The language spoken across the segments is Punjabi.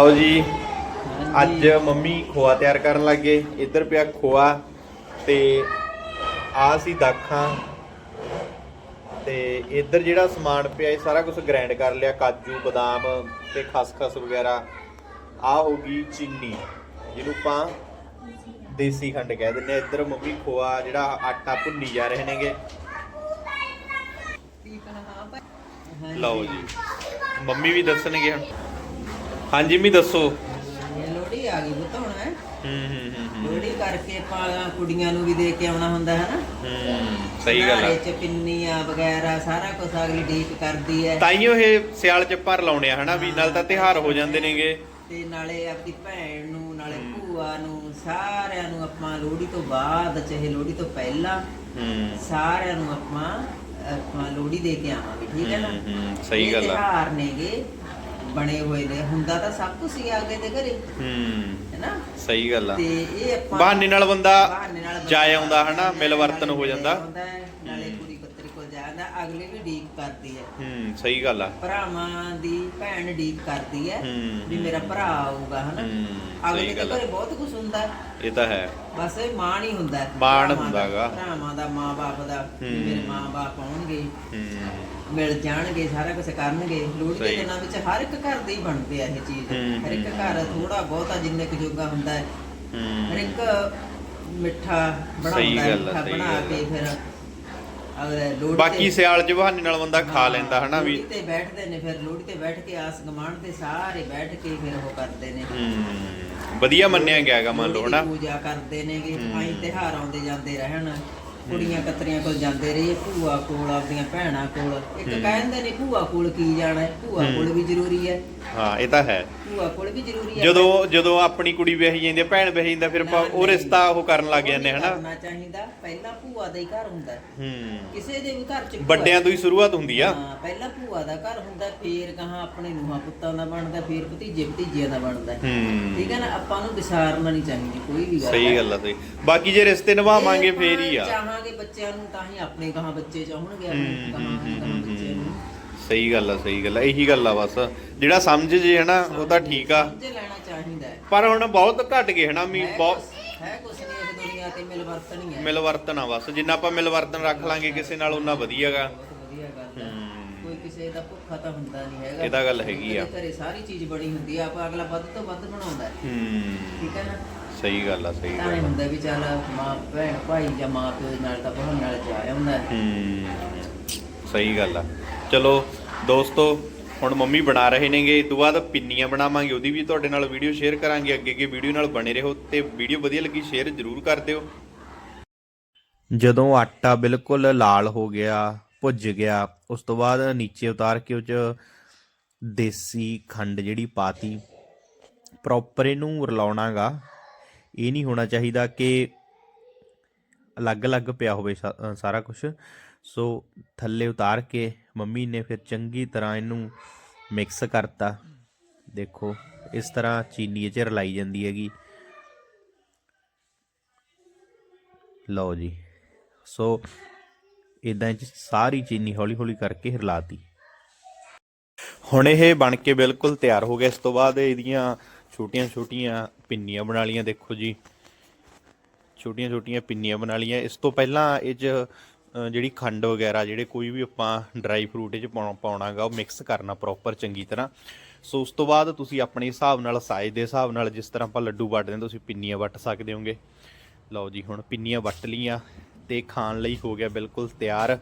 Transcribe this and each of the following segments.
ਆਓ ਜੀ ਅੱਜ ਮੰਮੀ ਖੋਆ ਤਿਆਰ ਕਰਨ ਲੱਗੇ ਇੱਧਰ ਪਿਆ ਖੋਆ ਤੇ ਆ ਸੀ ਦਾਖਾਂ ਤੇ ਇੱਧਰ ਜਿਹੜਾ ਸਮਾਨ ਪਿਆ ਇਹ ਸਾਰਾ ਕੁਝ ਗ੍ਰਾਈਂਡ ਕਰ ਲਿਆ ਕਾਜੂ ਬਦਾਮ ਤੇ ਖਸਖਸ ਵਗੈਰਾ। ਆ ਹੋਗੀ ਚੀਨੀ ਜਿਹਨੂੰ ਆਪਾਂ ਦੇਸੀ ਖੰਡ ਕਹਿ ਦਿੰਦੇ ਆ। ਇੱਧਰ ਮੰਮੀ ਖੋਆ ਜਿਹੜਾ ਆਟਾ ਭੁੰਨੀ ਜਾ ਰਹੇ ਨੇਗੇ। ਲਓ ਜੀ। ਮੰਮੀ ਵੀ ਦੱਸਣਗੇ ਹੁਣ। ਹਾਂਜੀ ਮੰਮੀ ਦੱਸੋ। ਲੋੜੀ ਆ ਗਈ ਬੁੱਤ ਹੁਣ ਹੈ। ਹੂੰ ਹੂੰ ਹੂੰ ਹੂੰ। ਲੋੜੀ ਕਰਕੇ ਪਾਲਾਂ ਕੁੜੀਆਂ ਨੂੰ ਵੀ ਦੇ ਕੇ ਆਉਣਾ ਹੁੰਦਾ ਹੈ ਨਾ ਹੂੰ ਸਹੀ ਗੱਲ ਆ। ਚ ਪਿੰਨੀਆਂ ਵਗੈਰਾ ਸਾਰਾ ਕੁਝ ਅਗਲੀ ਡੀਕ ਕਰਦੀ ਹੈ ਤਾਈਓ ਇਹ ਸਿਆਲ ਚ ਭਰ ਲਾਉਣੇ ਆ ਹਨਾ ਵੀ ਨਾਲ ਤਾਂ ਤਿਹਾਰ ਹੋ ਜਾਂਦੇ ਨੇਗੇ। ਤੇ ਨਾਲੇ ਆਪਣੀ ਭੈਣ ਨੂੰ ਨਾਲੇ ਭੂਆ ਨੂੰ ਸਾਰਿਆਂ ਨੂੰ ਆਪਾਂ ਲੋੜੀ ਤੋਂ ਬਾਅਦ ਚਾਹੇ ਲੋੜੀ ਤੋਂ ਪਹਿਲਾਂ ਹੂੰ। ਸਾਰਿਆਂ ਨੂੰ ਆਪਾਂ ਆਪਾਂ ਲੋੜੀ ਦੇ ਕੇ ਆਵਾਂਗੇ ਠੀਕ ਹੈ ਨਾ? ਹੂੰ, ਹੂੰ, ਸਹੀ ਗੱਲ ਆ। ਤਿਉਹਾਰ ਨੇਗੇ ਬਣੇ ਹੋਏ ਨੇ। ਹੁੰਦਾ ਤਾਂ ਸਭ ਕੁਝ ਹੀ ਅੱਗੇ ਦੇ ਘਰੇ। ਹੂੰ। ਹੈਨਾ? ਸਹੀ ਗੱਲ ਆ। ਤੇ ਇਹ ਆਪਾਂ ਬਹਾਨੇ ਨਾਲ ਬੰਦਾ ਬਹਾਨੇ ਨਾਲ ਬੰਦਾ ਜਾ ਆਉਂਦਾ ਹਨਾ ਨਾਲੇ ਮਿਲ ਵਰਤਨ ਹੋ ਜਾਂਦਾ। ਹੈ, ਨਾਲੇ ਕੁੜੀ ਪੱਤਰੀ ਕੋਲ ਜਾਂਦਾ ਅਗਲੇ ਵੀ ਡੀਕ ਕਰਦੀ ਹੈ। ਹੂੰ ਸਹੀ ਗੱਲ ਆ। ਭਰਾਵਾਂ ਦੀ ਭੈਣ ਡੀਕ ਕਰਦੀ ਹੈ ਹੂੰ, ਵੀ ਮੇਰਾ ਭਰਾ ਆਊਗਾ ਹਨਾ? ਹੂੰ ਅਗਲੇ ਸਹੀ ਦੇ ਗੱਲ ਆ। ਘਰੇ ਬਹੁਤ ਕੁਝ ਹੁੰਦਾ। ਹੈ। ਇਹ ਤਾਂ ਹੈ। ਬਸ ਇਹ ਮਾਣ ਹੀ ਹੁੰਦਾ। ਹੈ। ਮਾਣ ਭਰਾਵਾਂ ਹੁੰਦਾ ਦਾ, ਹੈਗਾ। ਭਰਾਵਾਂ ਦਾ ਮਾਂ-ਬਾਪ ਦਾ ਵੀ ਹੂੰ। ਮੇਰੇ ਮਾਂ-ਬਾਪ ਆਉਣਗੇ। ਹੂੰ। ਮਿਲ ਜਾਣਗੇ ਸਾਰਾ ਕੁਝ ਕਰਨਗੇ। ਲੋਹੜੀ ਦੇ ਸਹੀ। ਦਿਨਾਂ ਵਿੱਚ ਹਰ ਇੱਕ ਘਰ ਦੇ ਹੀ ਬਣਦੇ ਆ ਇਹ ਚੀਜ਼। ਹੂੰ, ਹਰ ਇੱਕ ਹੂੰ। ਘਰ ਥੋੜਾ ਬਹੁਤਾ ਜਿੰਨੇ ਕੁ ਜੋਗਾ ਹੁੰਦਾ ਹੈ। ਹਰ ਹੂੰ ਇੱਕ ਮਿੱਠਾ ਸਹੀ ਬਣਾਉਂਦਾ ਹੈ ਗੱਲ ਆ, ਮਿੱਠਾ ਸਹੀ ਬਣਾ ਗੱਲ ਕੇ ਫਿਰ ਲੋਹੜੀ ਬਾਕੀ ਸਿਆਲ ਚ ਬਹਾਨੇ ਨਾਲ ਬੰਦਾ ਖਾ ਲੈਂਦਾ ਹਨਾ ਵੀ ਤੇ ਬੈਠਦੇ ਨੇ ਫਿਰ ਲੋਹੜੀ ਤੇ ਬੈਠ ਕੇ ਆਸ ਗਮਾਨ ਤੇ ਸਾਰੇ ਬੈਠ ਕੇ ਫਿਰ ਉਹ ਕਰਦੇ ਨੇ। ਵਧੀਆ ਮੰਨਿਆ ਗਿਆ ਹੈਗਾ ਮੰਨ ਲਓ ਹਨਾ। ਪੂਜਾ ਕਰਦੇ ਨੇਗੇ। ਆਈ ਤਿਹਾਰ ਆਉਂਦੇ ਜਾਂਦੇ ਰਹਿਣ। ਕੁੜੀਆਂ ਕਤਰੀਆਂ ਕੋਲ ਜਾਂਦੇ ਰਹੀਏ ਭੂਆ ਕੋਲ ਆਪਣੀਆਂ ਭੈਣਾਂ ਕੋਲ। ਇੱਕ। ਕਹਿੰਦੇ ਨੇ ਭੂਆ ਕੋਲ ਕੀ ਜਾਣਾ ਹੈ? ਭੂਆ। ਕੋਲ ਵੀ ਜ਼ਰੂਰੀ ਹੈ। ਹਾਂ ਇਹ ਤਾਂ ਹੈ। ਭੂਆ ਕੋਲ ਵੀ ਜ਼ਰੂਰੀ ਹੈ। ਜਦੋਂ ਜਦੋਂ ਆਪਣੀ ਕੁੜੀ ਵਿਆਹੀ ਜਾਂਦੀ ਹੈ ਭੈਣ ਵਿਆਹੀ ਜਾਂਦਾ ਫਿਰ ਆਪਾਂ ਉਹ। ਰਿਸ਼ਤਾ ਉਹ ਕਰਨ ਲੱਗ ਜਾਂਦੇ ਹਨਾ? ਕਰਨਾ ਚਾਹੀਦਾ। ਪਹਿਲਾਂ ਭੂਆ ਦਾ ਹੀ ਘਰ ਹੁੰਦਾ ਹੈ। ਹੂੰ। ਕਿਸੇ ਦੇ ਵੀ ਘਰ ਚ ਭੂਆ- ਵੱਡਿਆਂ ਤੋਂ ਹੀ ਸ਼ੁਰੂਆਤ ਹੁੰਦੀ ਆ। ਹਾਂ ਪਹਿਲਾਂ ਭੂਆ ਦਾ ਘਰ ਹੁੰਦਾ ਫੇਰ ਕਹਾ ਆਪਣੇ ਨੂੰਹਾਂ ਪੁੱਤਾਂ ਦਾ ਬਣਦਾ ਫੇਰ ਭਤੀਜੇ ਭਤੀਜਿਆਂ ਦਾ ਬਣਦਾ ਹੂੰ। ਠੀਕ ਹੈ ਨਾ? ਆਪਾਂ ਨੂੰ ਵਿਸਾਰਨਾ ਨਹੀਂ ਚਾਹੀਦੀ ਕੋਈ ਵੀ ਗੱਲ ਸਹੀ ਗੱਲ ਆ ਸਹੀ। ਬਾਕੀ ਜੇ ਰਿਸ਼ਤੇ ਨਿਭਾਵਾਂਗੇ ਫੇਰ ਹੀ ਆ। ਚਾਹਾਂਗੇ ਬੱਚਿਆਂ ਨੂੰ ਤਾਂ ਹੀ ਆਪਣੇ ਕਹਾ ਬੱਚੇ ਚਾਹਣਗੇ ਹੂੰ, ਆਪਣੇ ਕਹਾ ਹੂੰ, ਹੂੰ, ਬੱਚੇ ਨੂੰ। ਸਹੀ ਗੱਲ ਆ ਸਹੀ ਗੱਲ ਆ ਇਹੀ ਗੱਲ ਆ ਬਸ। ਜਿਹੜਾ ਸਮਝ ਜੇ ਹਨਾ ਉਹ ਤਾਂ ਠੀਕ ਆ। ਸਮਝ ਲੈਣਾ ਚਾਹੀਦਾ ਹੈ। ਪਰ ਹੁਣ ਬਹੁਤ ਘਟ ਗਏ ਹਨਾ ਮੀ ਹੈ ਬਹੁਤ ਹੈ ਕੁਛ ਨਹੀਂ ਇਸ ਦੁਨੀਆ ਤੇ ਮਿਲ ਵਰਤਨ ਹੀ ਹੈ। ਮਿਲਵਰਤਨ ਆ ਬਸ ਜਿੰਨਾ ਆਪਾਂ ਮਿਲਵਰਤਨ ਰੱਖ ਲਾਂਗੇ ਕਿਸੇ ਨਾਲ ਉਹਨਾਂ ਵਧੀਆਗਾ ਵਧੀਆ ਗੱਲ ਹੈ। ਹੂੰ। ਕੋਈ ਕਿਸੇ ਦਾ ਭੁੱਖਾ ਤਾਂ ਹੁੰਦਾ ਨਹੀਂ ਹੈਗਾ। ਇਹ ਤਾਂ ਗੱਲ ਹੈਗੀ ਆ। ਘਰੇ ਸਾਰੀ ਚੀਜ਼ ਬਣੀ ਹੁੰਦੀ ਆ ਆਪਾਂ ਅਗਲਾ ਵੱਧ ਤੋਂ ਵੱਧ ਬਣਾਉਂਦਾ ਹੈ। ਹੂੰ। ਠੀਕ ਹੈ ਨਾ? ਸਹੀ ਗੱਲ ਆ ਸਹੀ ਤਾਂ ਗੱਲ ਇਹ ਆ ਹੁੰਦਾ ਵੀ ਚੱਲ ਮਾਂ ਭੈਣ ਭਾਈ ਜਾਂ ਮਾਂ ਪਿਓ ਦੇ ਨਾਲ ਤਾਂ ਬਹੁਤ ਨਾਲ ਜਾ ਆਉਂਦਾ। ਹੈ ਹੂੰ ਸਹੀ ਗੱਲ ਆ। ਚਲੋ ਦੋਸਤੋ ਹੁਣ ਮੰਮੀ ਬਣਾ ਰਹੇ ਨੇਗੇ ਇਸ ਤੋਂ ਬਾਅਦ ਪਿੰਨੀਆਂ ਬਣਾਵਾਂਗੇ ਉਹਦੀ ਵੀ ਤੁਹਾਡੇ ਨਾਲ ਵੀਡੀਓ ਸ਼ੇਅਰ ਕਰਾਂਗੇ ਅੱਗੇ ਅੱਗੇ ਵੀਡੀਓ ਨਾਲ ਬਣੇ ਰਹੋ ਤੇ ਵੀਡੀਓ ਵਧੀਆ ਲੱਗੀ ਸ਼ੇਅਰ ਜ਼ਰੂਰ ਕਰ ਦਿਓ। ਜਦੋਂ ਆਟਾ ਬਿਲਕੁਲ ਲਾਲ ਹੋ ਗਿਆ ਭੁੱਜ ਗਿਆ ਉਸ ਤੋਂ ਬਾਅਦ ਨੀਚੇ ਉਤਾਰ ਕੇ ਉਹ ਚ ਦੇਸੀ ਖੰਡ ਜਿਹੜੀ ਪਾਤੀ ਪ੍ਰੋਪਰ ਇਹਨੂੰ ਰਲਾਉਣਾਗਾ। ਇਹ ਨਹੀਂ ਹੋਣਾ ਚਾਹੀਦਾ ਕਿ ਅਲੱਗ-ਅਲੱਗ ਪਿਆ ਹੋਵੇ ਸਾਰਾ ਕੁਝ ਸੋ ਥੱਲੇ ਉਤਾਰ ਕੇ ਮੰਮੀ ਨੇ ਫਿਰ ਚੰਗੀ ਤਰ੍ਹਾਂ ਇਹਨੂੰ ਮਿਕਸ ਕਰਤਾ। ਦੇਖੋ, ਇਸ ਤਰ੍ਹਾਂ ਚੀਨੀ ਇਹ ਚ ਰਲਾਈ ਜਾਂਦੀ ਹੈਗੀ। ਲਓ ਜੀ। ਸੋ ਇਦਾਂ ਚ ਸਾਰੀ ਚੀਨੀ ਹੌਲੀ-ਹੌਲੀ ਕਰਕੇ ਰਲਾਤੀ। ਹੁਣ ਇਹ ਬਣ ਕੇ ਬਿਲਕੁਲ ਤਿਆਰ ਹੋ ਗਿਆ। ਇਸ ਤੋਂ ਬਾਅਦ ਇਹਦੀਆਂ ਛੋਟੀਆਂ-ਛੋਟੀਆਂ ਪਿੰਨੀਆਂ ਬਣਾ ਲੀਆਂ ਦੇਖੋ ਜੀ। ਛੋਟੀਆਂ-ਛੋਟੀਆਂ ਪਿੰਨੀਆਂ ਬਣਾ ਲੀਆਂ ਇਸ ਤੋਂ ਪਹਿਲਾਂ ਇਹ 'ਚ ਜਿਹੜੀ ਖੰਡ ਵਗੈਰਾ, ਜਿਹੜੇ ਕੋਈ ਵੀ ਆਪਾਂ ਡਰਾਈ ਫਰੂਟ ਇਹ 'ਚ ਪਾਉਣਾ, ਪਾਉਣਾਗਾ, ਉਹ ਮਿਕਸ ਕਰਨਾ ਪ੍ਰੋਪਰ ਚੰਗੀ ਤਰ੍ਹਾਂ। ਸੋ, ਉਸ ਤੋਂ ਬਾਅਦ ਤੁਸੀਂ ਆਪਣੇ ਹਿਸਾਬ ਨਾਲ ਸਾਈਜ਼ ਦੇ ਹਿਸਾਬ ਨਾਲ, ਜਿਸ ਤਰ੍ਹਾਂ ਆਪਾਂ ਲੱਡੂ ਵੱਟਦੇ ਹਾਂ, ਤੁਸੀਂ ਪਿੰਨੀਆਂ ਵੱਟ ਸਕਦੇ ਹੋਗੇ। ਲਓ ਜੀ, ਹੁਣ ਪਿੰਨੀਆਂ ਵੱਟ ਲੀਆਂ ਤੇ ਖਾਣ ਲਈ ਹੋ ਗਿਆ ਬਿਲਕੁਲ ਤਿਆਰ।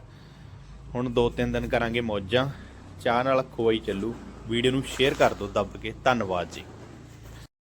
ਹੁਣ ਦੋ ਤਿੰਨ ਦਿਨ ਕਰਾਂਗੇ ਮੌਜਾਂ। ਚਾਹ ਨਾਲ ਖੋਈ ਚੱਲੂ। ਵੀਡੀਓ ਨੂੰ ਸ਼ੇਅਰ ਕਰ ਦਿਓ ਦੱਬ ਕੇ। ਧੰਨਵਾਦ ਜੀ।